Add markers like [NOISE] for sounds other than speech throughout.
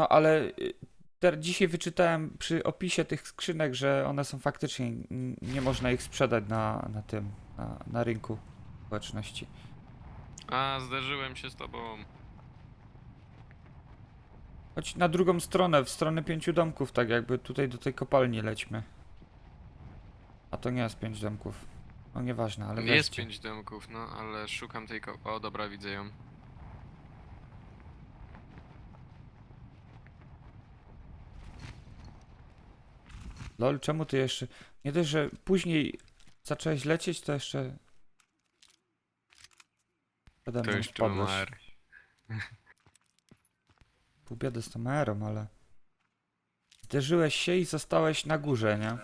No ale y, ter, dzisiaj wyczytałem przy opisie tych skrzynek, że one są faktycznie, nie można ich sprzedać na, na tym, na, na rynku społeczności. A, zderzyłem się z tobą. Chodź na drugą stronę, w stronę pięciu domków, tak jakby tutaj do tej kopalni lećmy. A to nie jest pięć domków. No nieważne, ale Jest weźcie. pięć domków, no ale szukam tej ko... O, dobra, widzę ją. Lol, czemu ty jeszcze... Nie dość, że później zacząłeś lecieć, to jeszcze... Przede To mną tu wpadłeś. numer. [LAUGHS] Pół biedy z tą ale... Zderzyłeś się i zostałeś na górze, nie?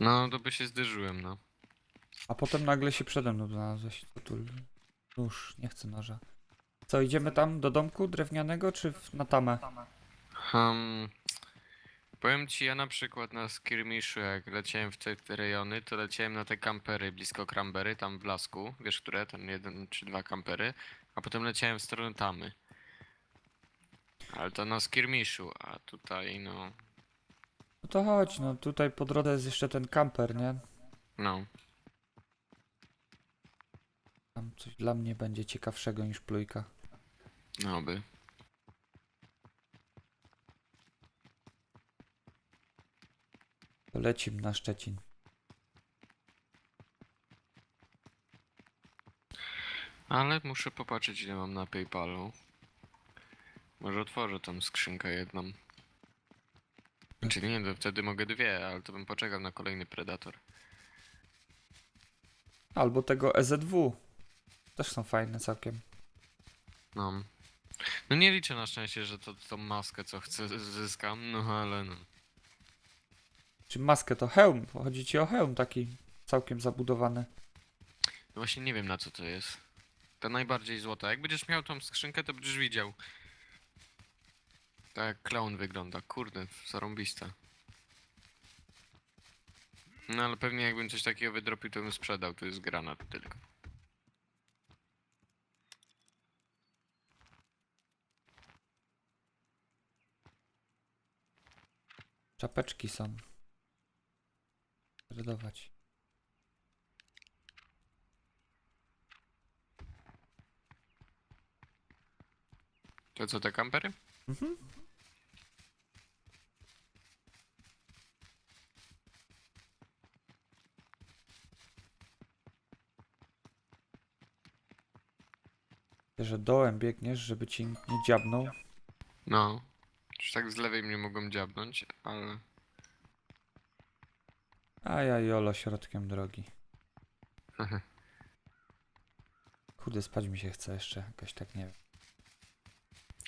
No, to by się zderzyłem, no. A potem nagle się przede mną znalazłeś. Co tu? Nóż, nie chcę noża. Co, idziemy tam do domku drewnianego, czy w, na tamę? Hmm. Powiem ci, ja na przykład na skirmiszu, jak leciałem w te, te rejony, to leciałem na te kampery blisko Cranberry, tam w lasku. Wiesz, które? Ten jeden czy dwa kampery. A potem leciałem w stronę tamy. Ale to na skirmiszu, a tutaj, no. No to chodź, no tutaj po drodze jest jeszcze ten kamper, nie? No. Tam coś dla mnie będzie ciekawszego niż plujka. No by. To lecim na Szczecin. Ale muszę popatrzeć, ile mam na PayPalu. Może otworzę tą skrzynkę jedną. Czyli nie, to wtedy mogę dwie, ale to bym poczekał na kolejny Predator. Albo tego EZW. Też są fajne całkiem. No. No nie liczę na szczęście, że to tą maskę co chcę zyskam, no ale no. Czy maskę to hełm? Chodzi ci o hełm taki całkiem zabudowany. no właśnie nie wiem na co to jest. To najbardziej złota. Jak będziesz miał tą skrzynkę, to będziesz widział. Tak jak clown wygląda. Kurde, zarąbista. No ale pewnie jakbym coś takiego wydropił, to bym sprzedał. To jest granat tylko. Czapeczki są. Redować. To co, te kampery? Mhm. Że dołem biegniesz, żeby ci nikt nie dziabnął. No. Już tak z lewej mnie mogą dziabnąć, ale... A ja jolo środkiem drogi. Kurde, spać mi się chce jeszcze, jakoś tak nie wiem.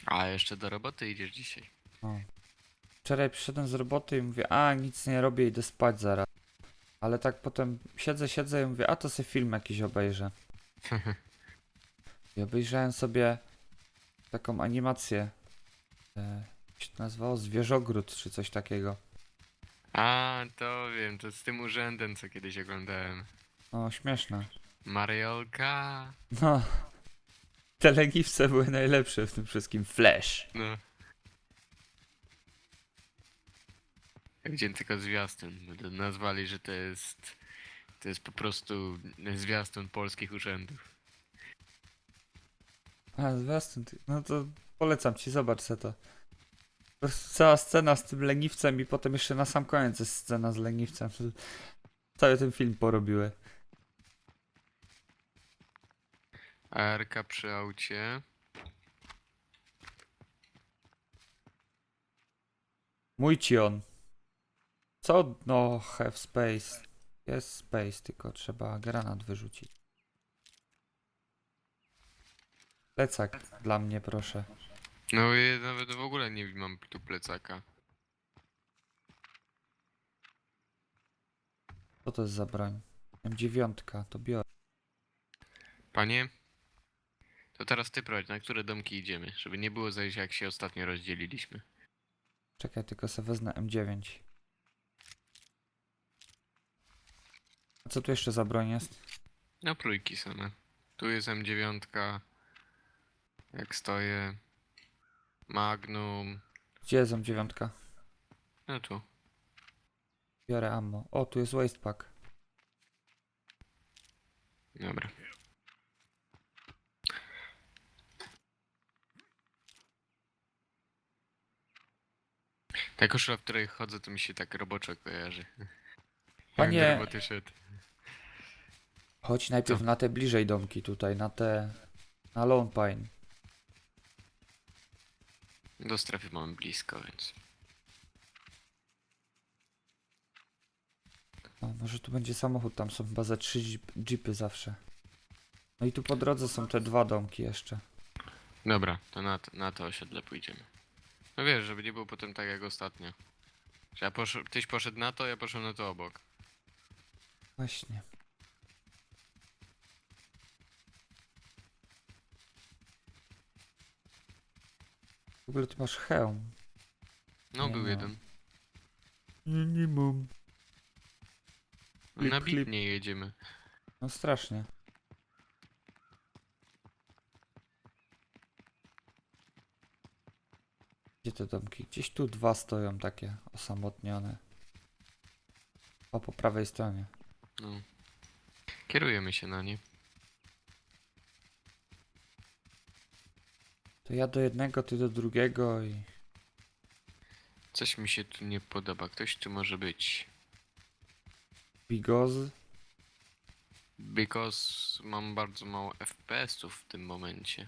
A jeszcze do roboty idziesz dzisiaj. O. Wczoraj przyszedłem z roboty i mówię, a nic nie robię, idę spać zaraz. Ale tak potem siedzę, siedzę i mówię, a to sobie film jakiś obejrzę. I obejrzałem sobie taką animację. E, jak się to nazywało? Zwierzogród czy coś takiego. A, to wiem, to z tym urzędem, co kiedyś oglądałem. No, śmieszne. Mariolka. No. Te leniwce były najlepsze w tym wszystkim. Flash. No. Ja widziałem tylko zwiastun. bo to Nazwali, że to jest. To jest po prostu zwiastun polskich urzędów. A, zwiastun. ty- No to polecam ci, zobacz se to. Po prostu cała scena z tym leniwcem i potem jeszcze na sam koniec jest scena z leniwcem. Cały ten film porobiły. ARK przy aucie. Mój ci on. Co? No, have space. Jest space, tylko trzeba granat wyrzucić. Plecak dla mnie, proszę. No ja nawet w ogóle nie mam tu plecaka. Co to jest za broń? M9, to biorę. Panie? To teraz ty prowadź, na które domki idziemy, żeby nie było zajścia jak się ostatnio rozdzieliliśmy. Czekaj, tylko sobie wezmę M9. A co tu jeszcze za broń jest? No trójki same. Tu jest M9. Jak stoję. Magnum. Gdzie jest dziewiątka? No tu. Biorę ammo. O, tu jest waste pack. Dobra. Ta koszula, w której chodzę, to mi się tak roboczo kojarzy. Panie- Jak do roboty szedł. Chodź najpierw na te bliżej domki tutaj, na te... Na Lone Pine. Do strefy mamy blisko, więc... No, może tu będzie samochód, tam są chyba ze trzy jeep- jeepy zawsze. No i tu po drodze są te dwa domki jeszcze. Dobra, to na, to- na to osiedle pójdziemy. No wiesz, żeby nie było potem tak jak ostatnio. Że ja posz... Tyś poszedł na to, ja poszedłem na to obok. Właśnie. W ogóle ty masz hełm. No, Nie był jeden. Nie, nie mam. Klip, na klip. bit nie jedziemy. No strasznie. Gdzie te domki? Gdzieś tu dwa stoją takie osamotnione. O, po prawej stronie. No. Kierujemy się na nie. To ja do jednego, ty do drugiego i... Coś mi się tu nie podoba. Ktoś tu może być. Bigoz. Because mam bardzo mało FPS-ów w tym momencie.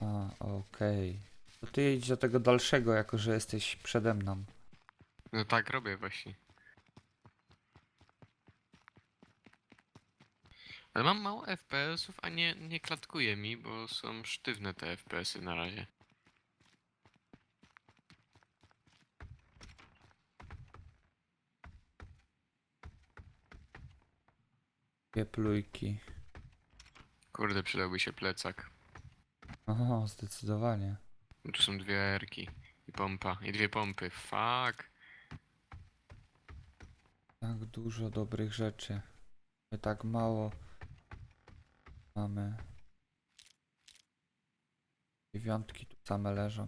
A, okej. To ty idź do tego dalszego, jako że jesteś przede mną. No tak robię właśnie. Ale mam mało FPS-ów, a nie, nie klatkuje mi, bo są sztywne te FPS-y na razie. Dwie plujki. Kurde, przydałby się plecak. O, zdecydowanie. Tu są dwie erki i pompa. I dwie pompy. Fuck. Tak dużo dobrych rzeczy. My tak mało mamy. Dziewiątki tu same leżą.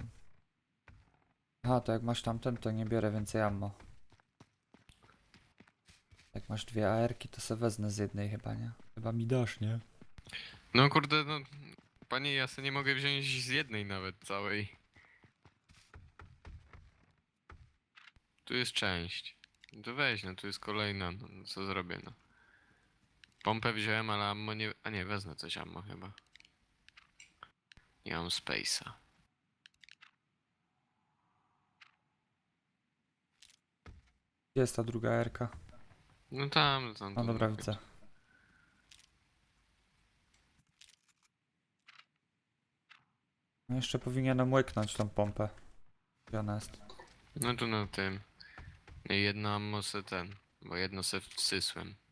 Aha, to jak masz tamten, to nie biorę więcej ammo. Jak masz dwie AR-ki, to se wezmę z jednej chyba, nie? Chyba mi dasz, nie? No kurde, no... Panie, ja sobie nie mogę wziąć z jednej nawet całej. Tu jest część. No To weź, no tu jest kolejna, no no co zrobię, no. Pompę wziąłem, ale ammo nie... A nie, wezmę coś ammo chyba. Nie mam space'a. Gdzie jest ta druga AR-ka? No tam, tam. No tam dobra, widzę. No jeszcze powinienem łyknąć tą pompę. Jest? No tu na tym. Jedno ammo se ten, bo jedno se wsysłem.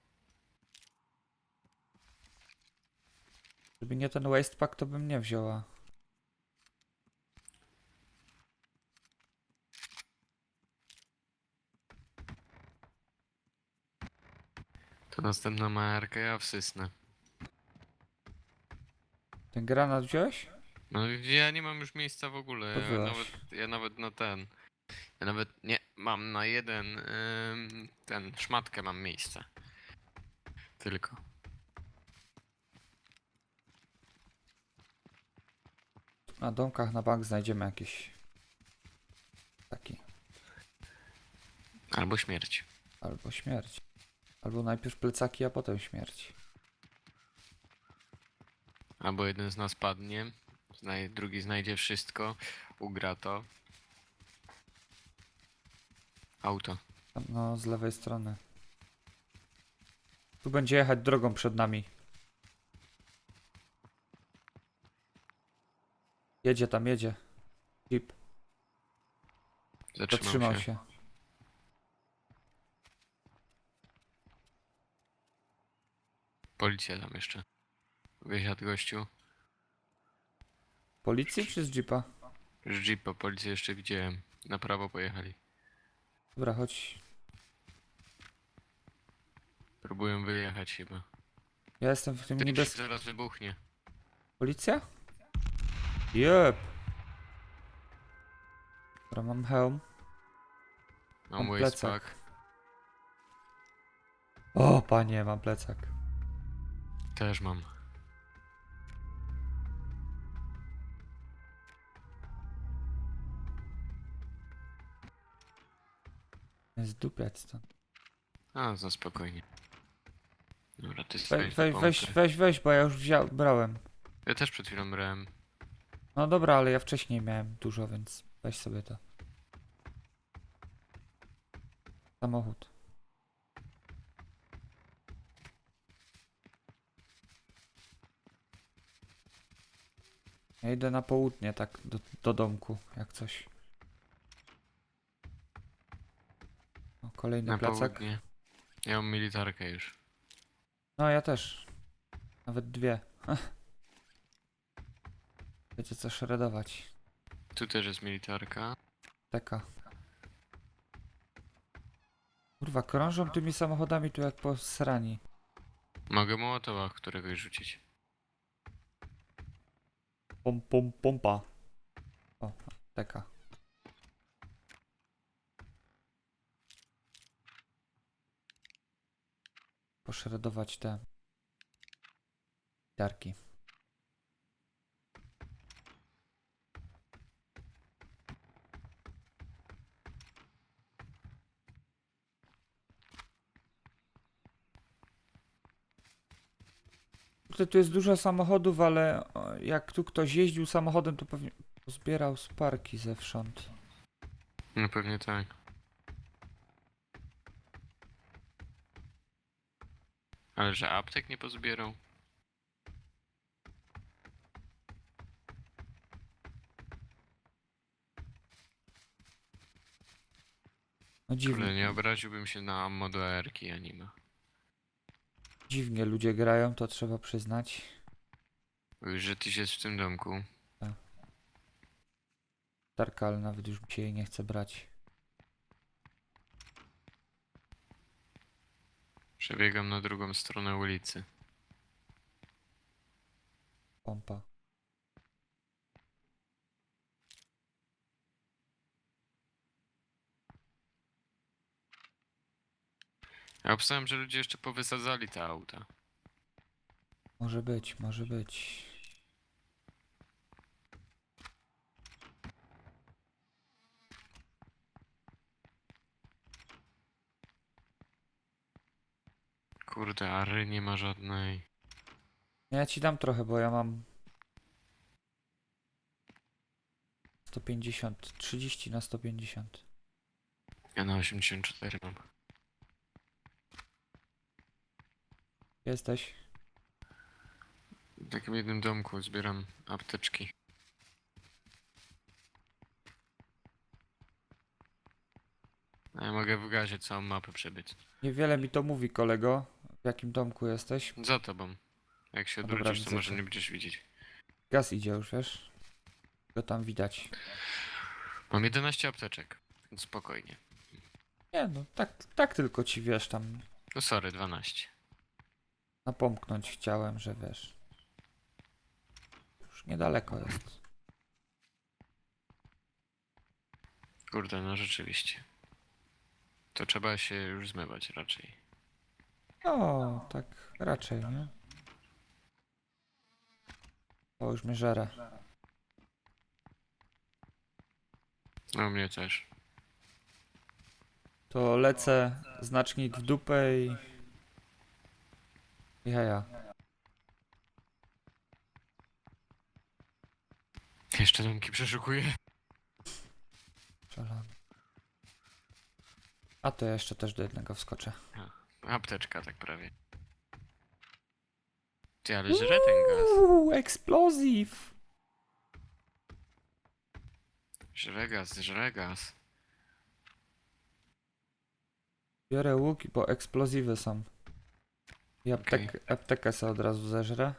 Gdyby nie ten waste pack, to bym nie wzięła. To następna marka ja wsysnę. Ten granat wziąłeś? No ja nie mam już miejsca w ogóle. Ja nawet, ja nawet na ten. Ja nawet nie mam na jeden ym, ten szmatkę mam miejsce. Tylko. Na domkach na bank znajdziemy jakiś taki. Albo śmierć. Albo śmierć. Albo najpierw plecaki, a potem śmierć. Albo jeden z nas padnie, znaj drugi znajdzie wszystko, ugra to. Auto. Tam, No, z lewej strony. Tu będzie jechać drogą przed nami. Jedzie tam, jedzie. Jeep, Zatrzymał, zatrzymał się. się. Policja tam jeszcze. Wysiadł gościu. Policji czy z jeepa? Z jeepa policję jeszcze widziałem. Na prawo pojechali. Dobra, chodź. Próbują wyjechać chyba. Ja jestem w tym Ty niebez... zaraz wybuchnie. Policja? Jep. Dobra, mam hełm. Mam Mam wastepack. plecak. O, panie, mam plecak. Też mam. Zdupiać stąd. A, za spokojnie. Dobra, ty We, weź, pompę. weź, weź, bo ja już wziął, brałem. Ja też przed chwilą brałem. No dobra, ale ja wcześniej miałem dużo, więc weź sobie to. Samochód. Ja idę na południe, tak, do, do domku, jak coś. O, kolejny Na placek. południe. Ja mam militarkę już. No, ja też. Nawet dwie. [LAUGHS] Wiecie co szredować. Tu też jest militarka. Taka. Kurwa, krążą tymi samochodami tu jak po srani. Mogę mołotowa któregoś rzucić. Pom, pom, pompa. O, taka. Poszredować te darki. Kurde, tu jest dużo samochodów, ale jak tu ktoś jeździł samochodem, to pewnie zbierał sparki zewsząd. No pewnie tak. Ale że aptek nie pozbierał? No Ale dziwnie, nie obraziłbym się na ammo do AR-ki anime. Dziwnie ludzie grają, to trzeba przyznać. Już, że tyś jest w tym domku. Tarka, ale nawet już mi się jej nie chce brać. Przebiegam na drugą stronę ulicy. Pompa. Ja obstałem, że ludzie jeszcze powysadzali te auta. Może być, może być. Kurde, Ary nie ma żadnej. Ja ci dam trochę, bo ja mam 150, 30 na 150. Ja na 84 mam. Jesteś? W takim jednym domku zbieram apteczki. A ja mogę w gazie całą mapę przebyć. Niewiele mi to mówi, kolego. W jakim domku jesteś? Za tobą. Jak się No dobra, odwrócisz, to widzę może cię. nie będziesz widzieć. Gaz idzie już, wiesz? Go tam widać. Mam 11 apteczek, więc spokojnie. Nie no, tak, tak tylko ci wiesz tam No sorry, 12. napomknąć chciałem, że wiesz. Już niedaleko jest. Kurde, no rzeczywiście. To trzeba się już zmywać raczej. No, tak raczej, nie? O, już mnie żere. No mnie też. To lecę, znacznik w dupę i... Jaja. Jeszcze domki przeszukuję. Szalony. A to ja jeszcze też do jednego wskoczę. Apteczka tak prawie. Ty, ale żre ten gaz. Uuu, explosive! Żre gaz, żre gaz. Biorę łuki, bo eksplozywy są. I aptek, aptekę sobie od razu zeżrę.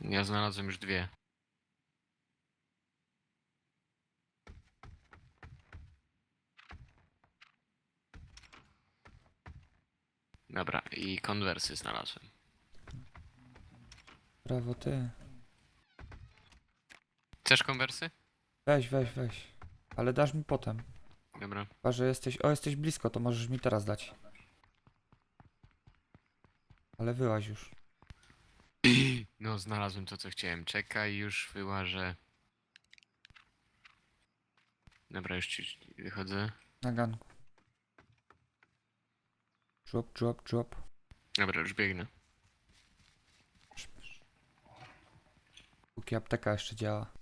Ja znalazłem już dwie. Dobra, i konwersy znalazłem. Brawo ty. Chcesz konwersy? Weź, weź, weź. Ale dasz mi potem. Dobra. Chyba, że jesteś... O, jesteś blisko, to możesz mi teraz dać. Ale wyłaź już. [CLEARS THROAT] No, znalazłem to, co chciałem. Czekaj, już wyłażę. Dobra, już ci wychodzę. Na ganku. Drop, drop, drop. Dobra, już biegnę. Póki apteka jeszcze działa.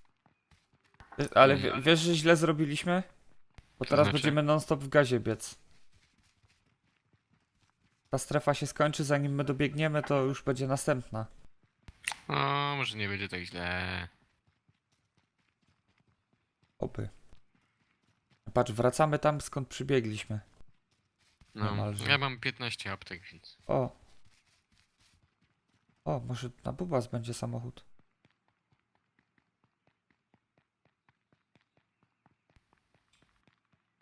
Ale wie, wiesz, że źle zrobiliśmy? Bo teraz znaczy? będziemy non-stop w gazie biec. Ta strefa się skończy, zanim my dobiegniemy, to już będzie następna. O, może nie będzie tak źle. Opy. Patrz, wracamy tam, skąd przybiegliśmy. No, Niemalże. ja mam 15 aptek, więc. O. O, może na Bubas będzie samochód.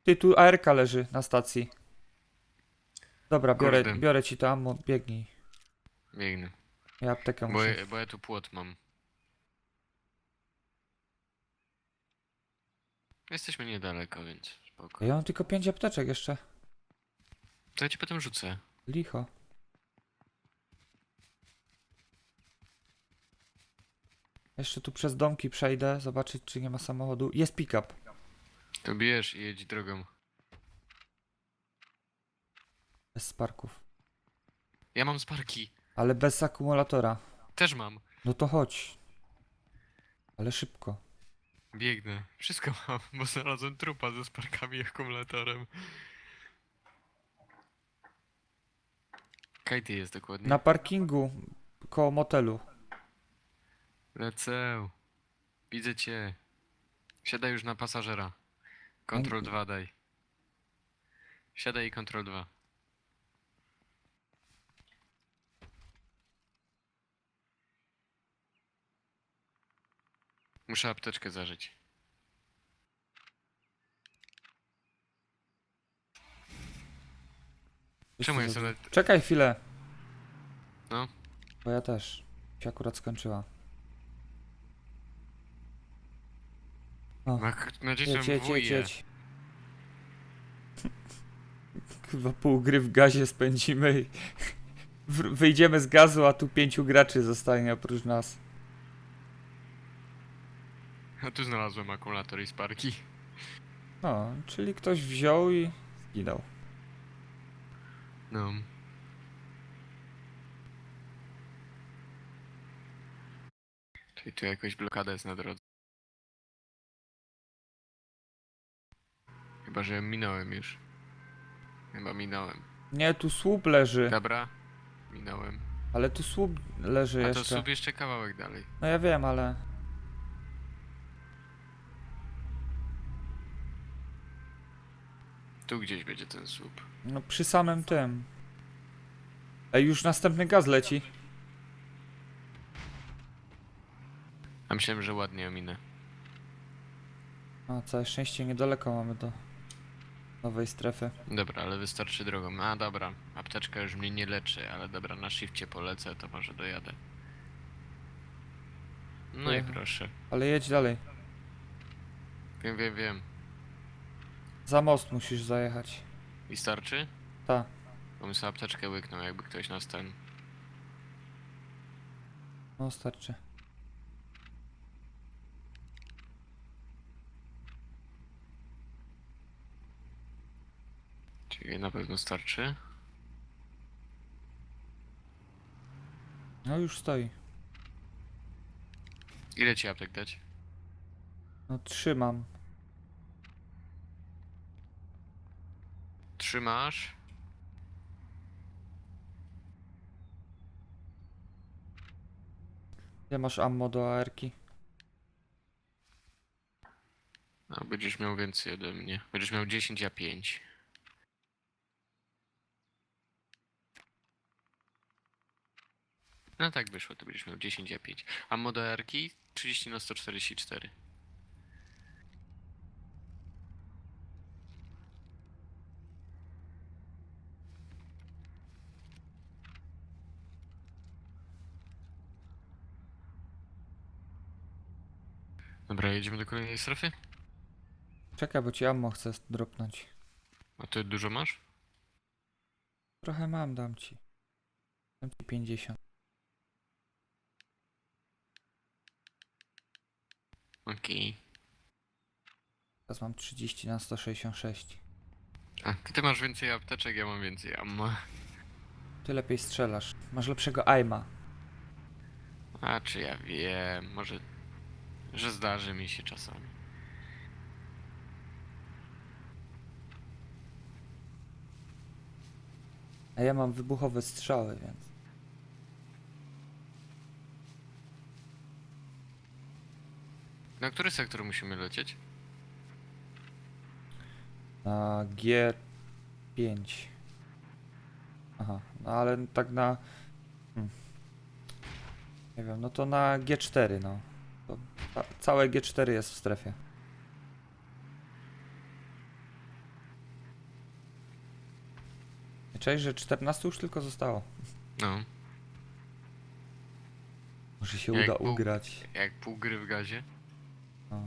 Ty, tu ARK leży na stacji. Dobra, biorę, Kurde. biorę ci to ammo, biegnij. Biegnę. Ja aptekę Bo, muszę. ja- bo ja tu płot mam. Jesteśmy niedaleko, więc spoko. Ja mam tylko pięć apteczek jeszcze. To ja ci potem rzucę. Licho. Jeszcze tu przez domki przejdę, zobaczyć czy nie ma samochodu. Jest pick-up. To bierz i jedź drogą. Bez sparków. Ja mam sparki. Ale bez akumulatora. Też mam. No to chodź. Ale szybko. Biegnę. Wszystko mam, bo znalazłem trupa ze sparkami i akumulatorem. Kajty jest dokładnie. Na parkingu koło motelu. Lecę. Widzę cię. Siadaj już na pasażera. Control 2 daj. Siadaj i Control 2. Muszę apteczkę zażyć. Czemu sobie... Czekaj chwilę. No. Bo ja też. Się akurat skończyła. O, jedź, Nacisnąłem jedź, jedź, wuje. jedź. [LAUGHS] Chyba pół gry w gazie spędzimy i [LAUGHS] wyjdziemy z gazu, a tu pięciu graczy zostanie oprócz nas. [LAUGHS] A tu znalazłem akumulator i sparki. No, czyli ktoś wziął i zginął. No. Czyli tu jakaś blokada jest na drodze. Chyba, że minąłem już. Chyba minąłem. Nie, tu słup leży. Dobra. Minąłem. Ale tu słup leży A to jeszcze. sobie jeszcze kawałek dalej. No ja wiem, ale... Tu gdzieś będzie ten słup. No przy samym tym. Ej, już następny gaz leci. A myślałem, że ładnie ominę. A, całe szczęście niedaleko mamy do nowej strefy. Dobra, ale wystarczy drogą. A dobra, apteczka już mnie nie leczy, ale dobra, na shifcie polecę, to może dojadę. No i Pojechał. proszę. Ale jedź dalej. Wiem, wiem, wiem. Za most musisz zajechać. I starczy? Ta. Bo sobie apteczkę łyknął, jakby ktoś nas ten... No starczy. Czyli na pewno starczy. No już stoi. Ile ci aptek dać? No trzymam. Trzymasz? Gdzie masz ammo do AR-ki? No, będziesz miał więcej ode mnie. Będziesz miał 10, a 5. No tak wyszło, to będziesz miał 10, a 5. A modelarki 30 na 144. Dobra, jedziemy do kolejnej strefy? Czekaj, bo ci ammo chcę dropnąć. A ty dużo masz? Trochę mam, dam ci. Dam ci 50. Okej. Teraz mam 30 na 166. A, to ty masz więcej apteczek, ja mam więcej ammo. Ty lepiej strzelasz. Masz lepszego aima. A czy ja wiem, może... Że zdarzy mi się czasami. A ja mam wybuchowe strzały, więc. Na który sektor musimy lecieć? Na G5. Aha, no ale tak na. Hmm. Nie wiem, no to na G4, no. Całe G4 jest w strefie. Cześć, że 14 już tylko zostało. No, Może się Jak uda Bóg. ugrać. jak pół gry w gazie. No.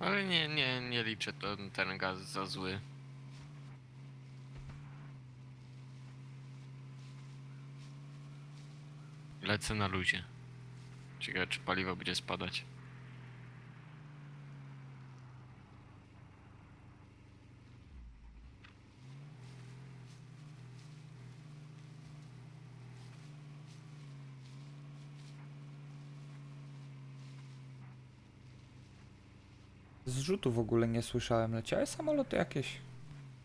Ale nie, nie, nie liczę to, ten gaz za zły. Lecę na luzie. Ciekawe, czy paliwo będzie spadać. Zrzutu w ogóle nie słyszałem. Leciały samoloty jakieś.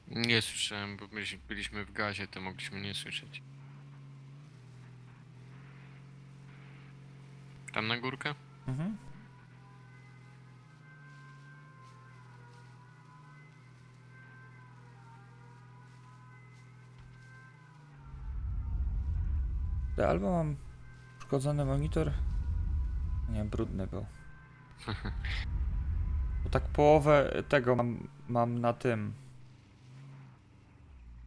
Nie słyszałem, bo my byliśmy w gazie, to mogliśmy nie słyszeć. Tam na górkę? Mhm. Albo mam uszkodzony monitor. Nie, brudny był. [LAUGHS] Bo tak połowę tego mam, mam na tym.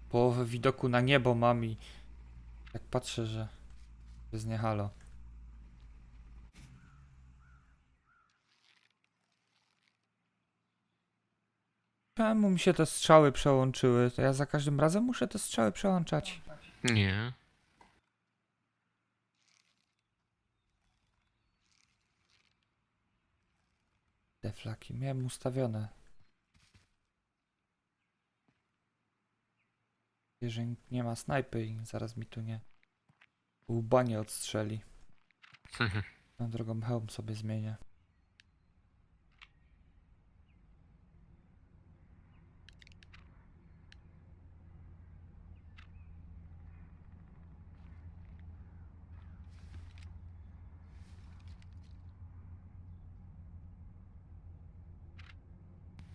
Połowę widoku na niebo mam i jak patrzę, że jest nie Czemu mi się te strzały przełączyły? To ja za każdym razem muszę te strzały przełączać. Nie. Te flaki miałem ustawione. Jeżeli nie ma snajpy i zaraz mi tu nie łba nie odstrzeli. Na drogą hełm sobie zmienię.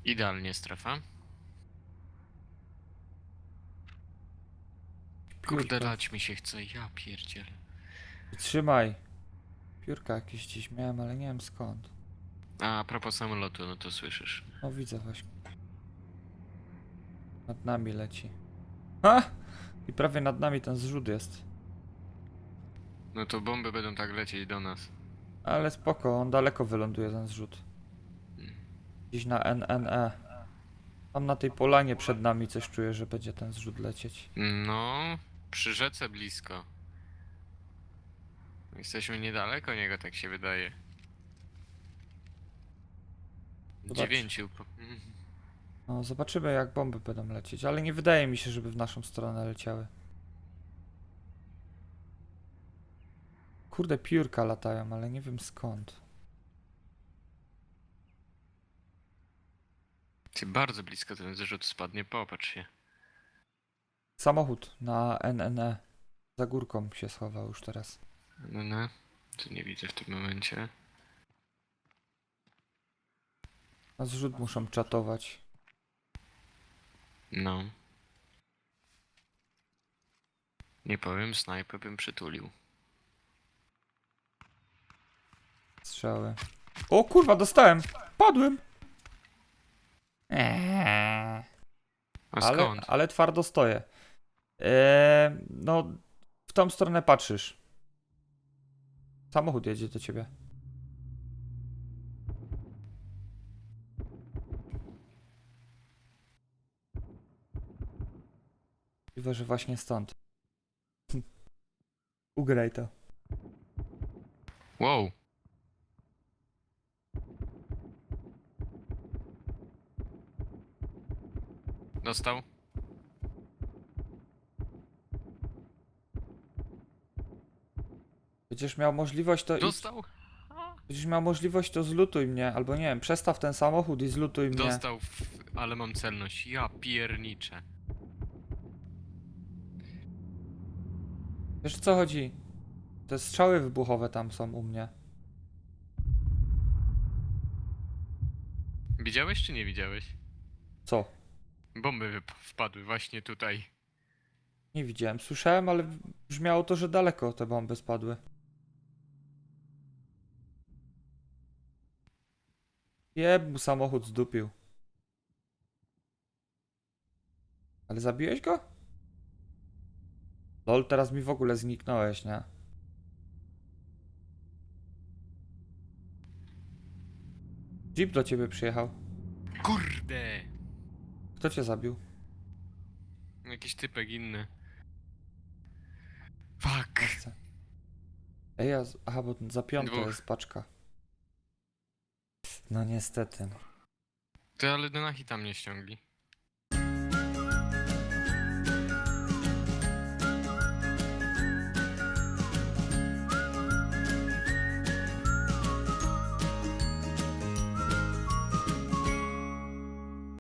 Idealnie strefa. Kurde, Piórka. lać mi się chce, ja pierdzielę. Trzymaj. Piórka jakieś gdzieś miałem, ale nie wiem skąd. A, a propos samolotu, no to słyszysz. No widzę właśnie. Nad nami leci. Ha! I prawie nad nami ten zrzut jest. No to bomby będą tak lecieć do nas. Ale spoko, on daleko wyląduje ten zrzut. Gdzieś na NNE. Tam na tej polanie przed nami coś czuję, że będzie ten zrzut lecieć. No, przy rzece blisko. Jesteśmy niedaleko niego, tak się wydaje. Zobacz. Dziewięciu. po- No, zobaczymy jak bomby będą lecieć, ale nie wydaje mi się, żeby w naszą stronę leciały. Kurde, piórka latają, ale nie wiem skąd. Ty bardzo blisko ten zrzut spadnie, popatrz się. Samochód na NNE. Za górką się schował już teraz. No, no. Tu nie widzę w tym momencie. Na zrzut muszą czatować. No. Nie powiem, snajpę bym przytulił. Strzały. O kurwa, dostałem! Padłem! Eee. A skąd? Ale, ale twardo stoję. Eee, no, w tą stronę patrzysz. Samochód jedzie do ciebie. Możliwe, że właśnie stąd. [LAUGHS] Ugraj to. Wow. Dostał? Będziesz miał możliwość to idź, Dostał? Będziesz miał możliwość to zlutuj mnie, albo nie wiem, przestaw ten samochód i zlutuj mnie. Dostał, w... ale mam celność. Ja pierniczę. Wiesz o co chodzi? Te strzały wybuchowe tam są u mnie. Widziałeś czy nie widziałeś? Co? Bomby wyp- wpadły właśnie tutaj. Nie widziałem. Słyszałem, ale brzmiało to, że daleko te bomby spadły. Jeb mu samochód zdupił. Ale zabiłeś go? Lol, teraz mi w ogóle zniknąłeś, nie? Jeep do ciebie przyjechał. Kurde! Kto cię zabił? Jakiś typek inny. Fuck. Miejsce. Ej, ja z... Aha, bo za piąte Dwóch. jest paczka. No niestety. Ty ale Denahi tam nie ściągli.